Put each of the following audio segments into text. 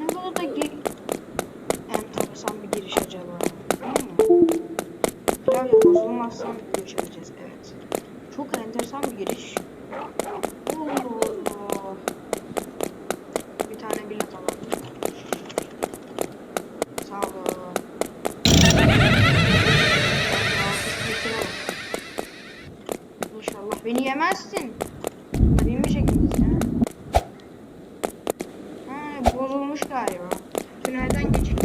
Ne kadar da ge enteresan bir giriş acaba. Klavye bozulmazsa giriş edeceğiz. Evet. Çok enteresan bir giriş. Allah. Bir tane bilet alalım. Sağ olun. İnşallah beni yemezsin. Tabii mi çekiniz ya? Ha, bozulmuş galiba. Tünelden geçik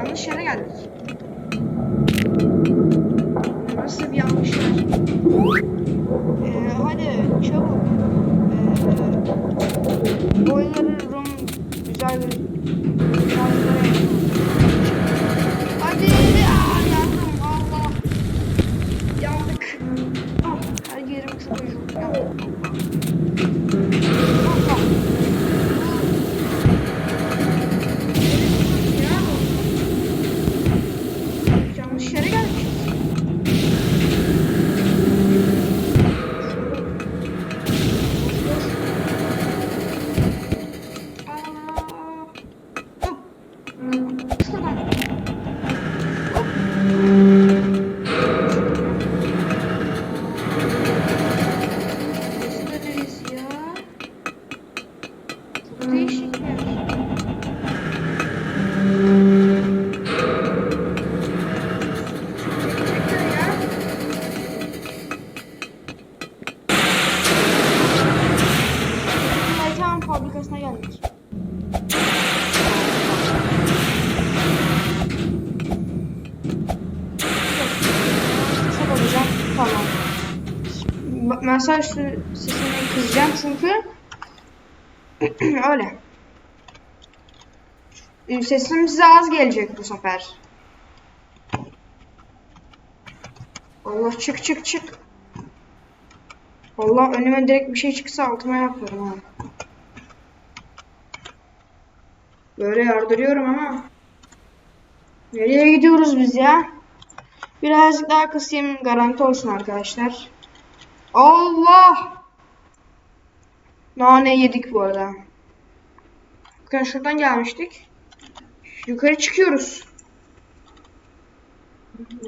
Yanlış yere geldik. Sü- sesine kızacağım çünkü öyle. Ee, Sesim size az gelecek bu sefer. Allah çık çık çık. Allah önüme direkt bir şey çıksa altıma yaparım ha. Böyle yardırıyorum ama. Nereye gidiyoruz biz ya? Birazcık daha kısayım garanti olsun arkadaşlar. Allah! Nane yedik bu arada. Bakın şuradan gelmiştik. Yukarı çıkıyoruz.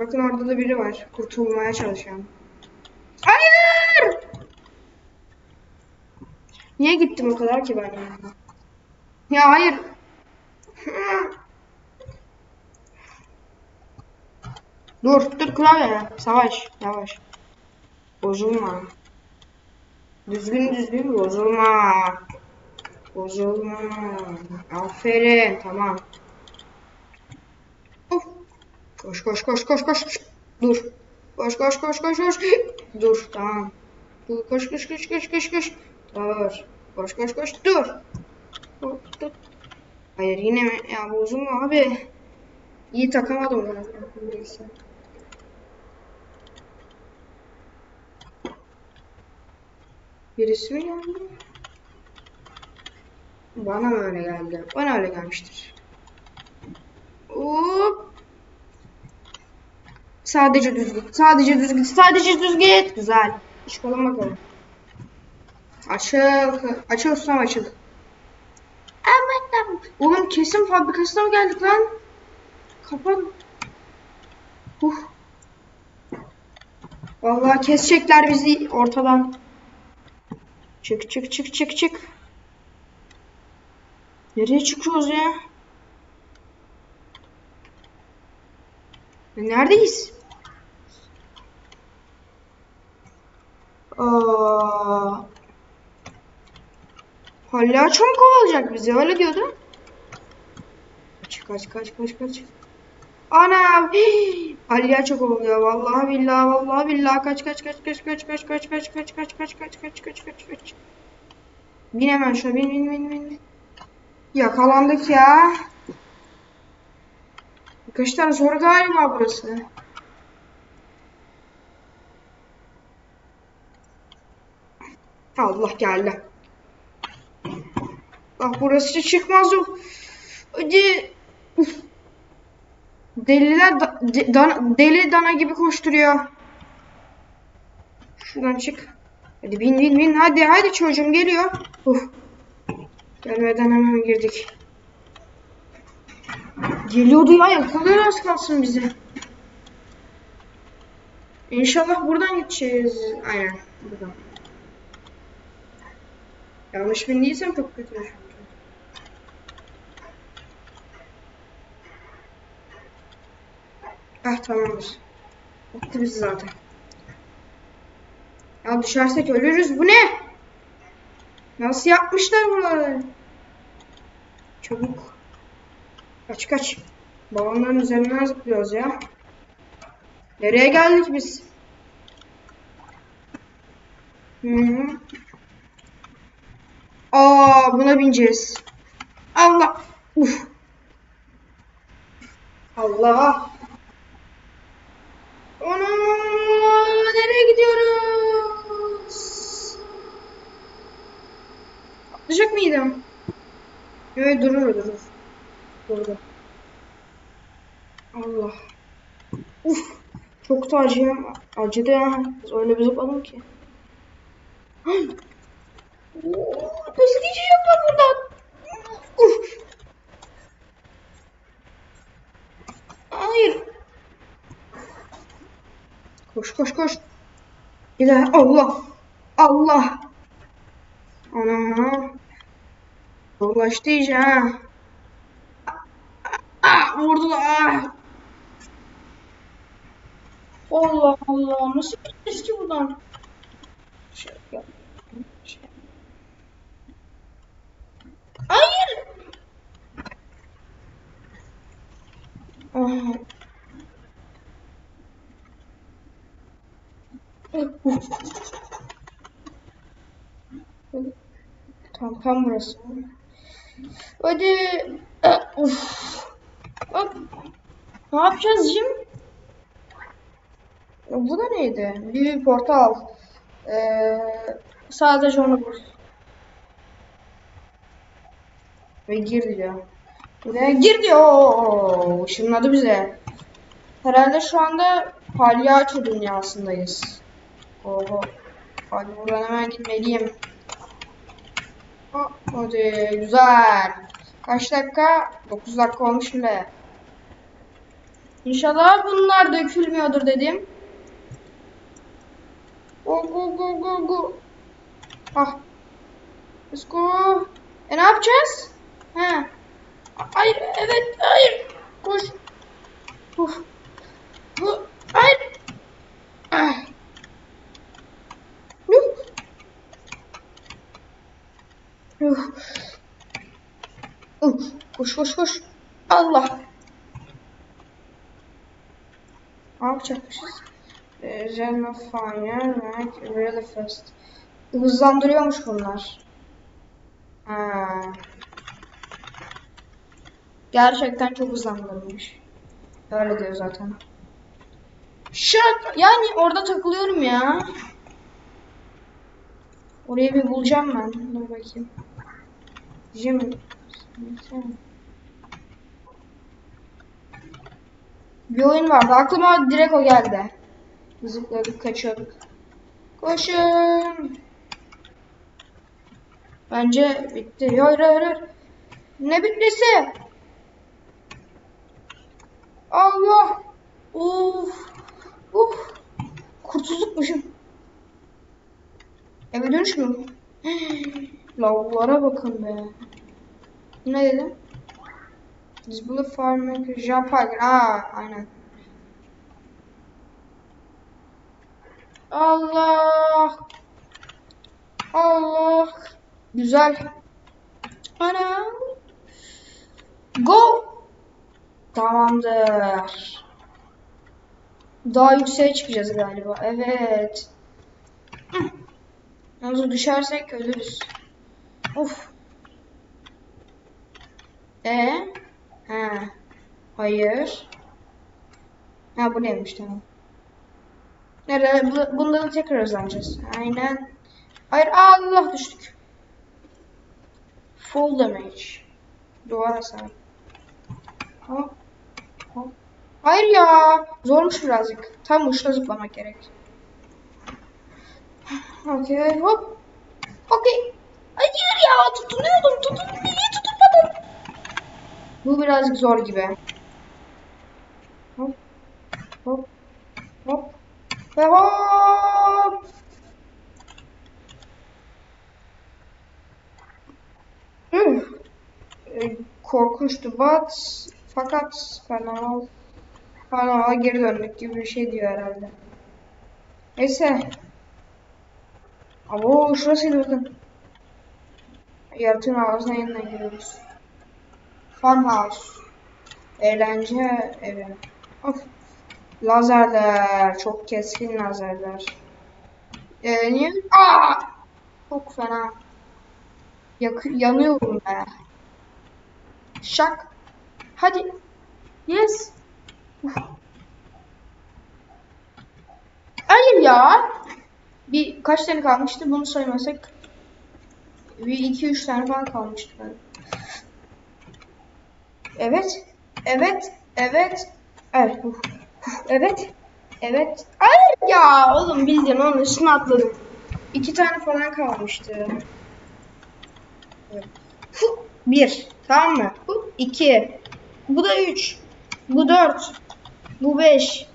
Bakın orada da biri var. Kurtulmaya çalışan. Hayır! Niye gittim o kadar ki ben ya? Ya hayır. Dur, dur klavye. Savaş, yavaş. Bozulma. Düzgün düzgün bozulma. Bozulma. Aferin, tamam. Of. Koş koş koş koş koş. Dur. Koş koş koş koş koş. Dur, tamam. Dur, koş koş koş koş koş koş. Dur. Koş koş koş dur. Dur. Hayır yine mi? Ya bozulma abi. İyi takamadım. Neyse. Birisi mi geldi? Bana mı öyle geldi? Bana öyle gelmiştir. Hop. Sadece düz git. Sadece düz git. Sadece düz git. Güzel. Çıkalım bakalım. Açıl. Açıl ustam açıl. Evet. Oğlum kesin fabrikasına mı geldik lan? Kapan. Huh. Vallahi kesecekler bizi ortadan. Çık çık çık çık çık. Nereye çıkıyoruz ya? Neredeyiz? Aa, palyaço mu kovalayacak bizi? Öyle diyordu. Kaç kaç kaç kaç kaç. Ana! hii! Palyaço kovalıyor. Vallahi billahi vallahi billahi kaç kaç kaç kaç kaç kaç kaç kaç kaç kaç kaç kaç kaç kaç kaç kaç. Bin hemen şuna bin bin bin bin. Yakalandık ya. Arkadaşlar zor galiba burası. Allah geldi. Bak burası çıkmaz yok. Hadi. Deliler da- de- dana- deli dana gibi koşturuyor. Şuradan çık. Hadi bin bin bin. Hadi hadi çocuğum geliyor. Uf. Gelmeden hemen girdik. Geliyordu ya yakalıyor az kalsın bizi. İnşallah buradan gideceğiz. Aynen buradan. Yanlış bindiysem çok kötü Ah tamamdır. Attı bizi zaten. Ya düşersek ölürüz. Bu ne? Nasıl yapmışlar buraları? Çabuk. Kaç kaç. Balonların üzerinden zıplıyoruz ya. Nereye geldik biz? Hı -hı. Aa buna bineceğiz. Allah. Uf. Allah. Ana nereye gidiyoruz? Atlayacak mıydım? Evet durur durur. Durdu. Allah. Uf. Çok da acıyorum. Acıdı ya. Öyle bir zıpladım ki. Nasıl geçeceğim ben buradan? Uf. Hayır. Koş koş koş. İler Allah. Allah. Ana. Dolaştı iyice ha. Ah, vurdular. Ah. Allah Allah. Nasıl gideceğiz ki buradan? Şey. Hayır. Ah. Tam tam burası. Hadi. Ah, Uf. Hop. Ne yapacağız Jim? Bu da neydi? Bir portal. Ee, sadece onu bul. Ve gir diyor. Buraya gir diyor. Oo, ışınladı bize. Herhalde şu anda palyaço dünyasındayız. Oho. Hadi buradan hemen gitmeliyim. Ha, Hadi güzel. Kaç dakika? 9 dakika olmuş bile. İnşallah bunlar dökülmüyordur dedim. Go go go go go. Ah. Let's go. E ne yapacağız? He. Hayır, evet, hayır. Koş. Uf. Bu, hayır. Ah. Yuh. Uf. Koş koş koş. Allah. Ne yapacakmışız? Region of Fire, right, really fast. Hızlandırıyormuş bunlar. Ha. Gerçekten çok hızlandırmış. Öyle diyor zaten. Şak! Yani orada takılıyorum ya. Orayı bir bulacağım ben. Dur bakayım. Jim. Bir oyun vardı. Aklıma direkt o geldi. Zıpladık, kaçıyorduk. Koşun. Bence bitti. Hayır hayır hayır. Ne bitmesi? Allah. Uf. Uf. Kurtuldukmuşum. Eve dönüşmüyor mu? Lavlara bakın be. Ne dedim? Display Farm Japan. Aa, aynen. Allah. Allah. Güzel. Ana. Go. Tamamdır. Daha yükseğe çıkacağız galiba. Evet. Yalnız düşersek ölürüz. Of. E? Ha. Hayır. Ha bu neymiş tamam. Nerede? Bu, bunda da tekrar hızlanacağız. Aynen. Hayır Allah düştük. Full damage. Duvara sahip. Hop. Hop. Hayır ya. Zormuş birazcık. Tam uçta zıplamak gerek. Okey hop. Okey. Ya tutunuyordum. Tutun niye tutunmadım? Bu birazcık zor gibi. Hop. Hop. Hop. Ve hop. Ee, Korkunçtu bat. Fakat fena fena geri dönmek gibi bir şey diyor herhalde. Neyse. Abo şurasıydı bakın. Yaratığın ağzına yeniden giriyoruz. Farmhouse. Eğlence evi. Of. Lazerler. Çok keskin lazerler. Ee, niye? Aa! Çok fena. Yak yanıyorum be. Şak. Hadi. Yes. Hayır ya. Bir kaç tane kalmıştı bunu saymasak. Bir iki üç tane falan kalmıştı galiba. Evet. Evet. Evet. Evet. Uf. Uf. Evet. Evet. Hayır ya. Oğlum bildin onun üstüne atladım. İki tane falan kalmıştı. Evet. Bir. Tamam mı? Bu iki. Bu da üç. Bu dört. Bu beş.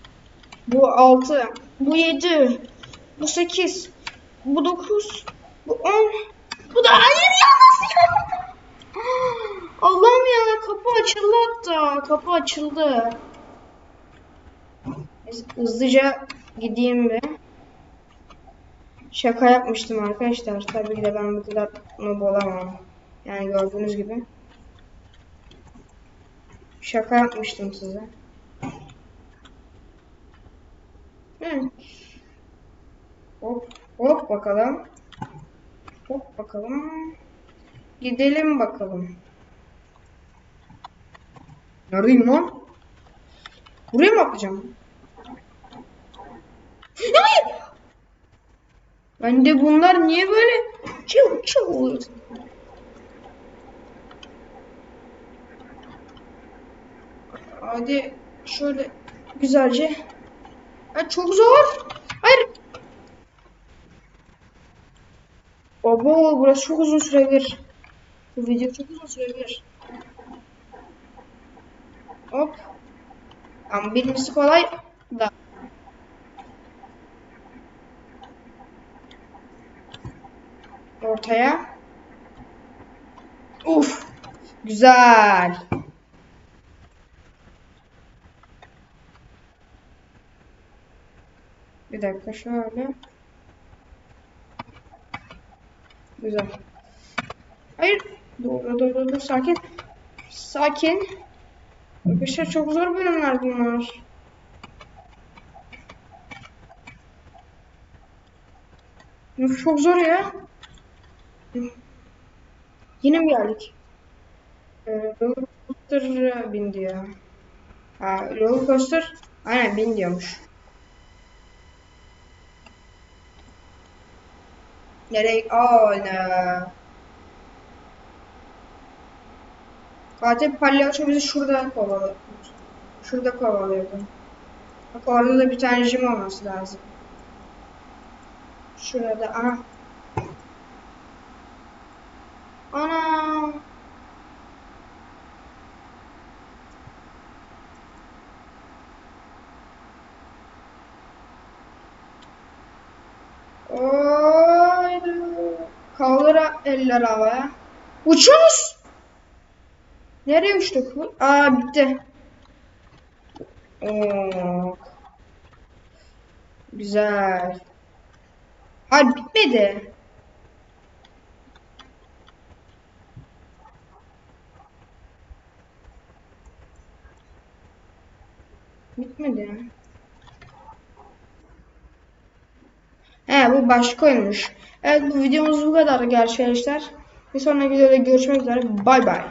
Bu altı. Bu yedi. Bu sekiz. Bu dokuz. Bu on. Bu da hayır ya nasıl ya? Allah'ım ya kapı açıldı hatta. Kapı açıldı. Hızlıca gideyim bir. Şaka yapmıştım arkadaşlar. Tabii ki de ben bu kadar noob olamam. Yani gördüğünüz gibi. Şaka yapmıştım size. Hı. Hop hop bakalım. Hop bakalım. Gidelim bakalım. Neredeyim lan? Buraya mı atlayacağım? Hayır! Ben de bunlar niye böyle çıl çıl oluyor? Hadi şöyle güzelce. Ha, çok zor. Hayır. Abo burası çok uzun sürebilir. Bu video çok uzun sürebilir. Hop. Ama birincisi kolay da. Ortaya. Uf. Güzel. Bir dakika şöyle. Güzel. Hayır. Dur dur dur sakin. Sakin. Arkadaşlar çok zor bölümler bunlar. Çok zor ya. Yine mi geldik? Ee, roller coaster bin diyor. Ha, roller coaster aynen bin diyormuş. Nereye? Ne? Katil palyaço bizi şurada kovalıyor. Şurada kovalıyordu. Bak orada da bir tane jim olması lazım. Şurada. Aha. Eller havaya. Uçuyoruz. Nereye uçtuk? bu? Aa bitti. Oo. Güzel. Hayır bitmedi. Bitmedi. He bu başka oyunmuş. Evet bu videomuz bu kadar arkadaşlar. Bir sonraki videoda görüşmek üzere. Bay bay.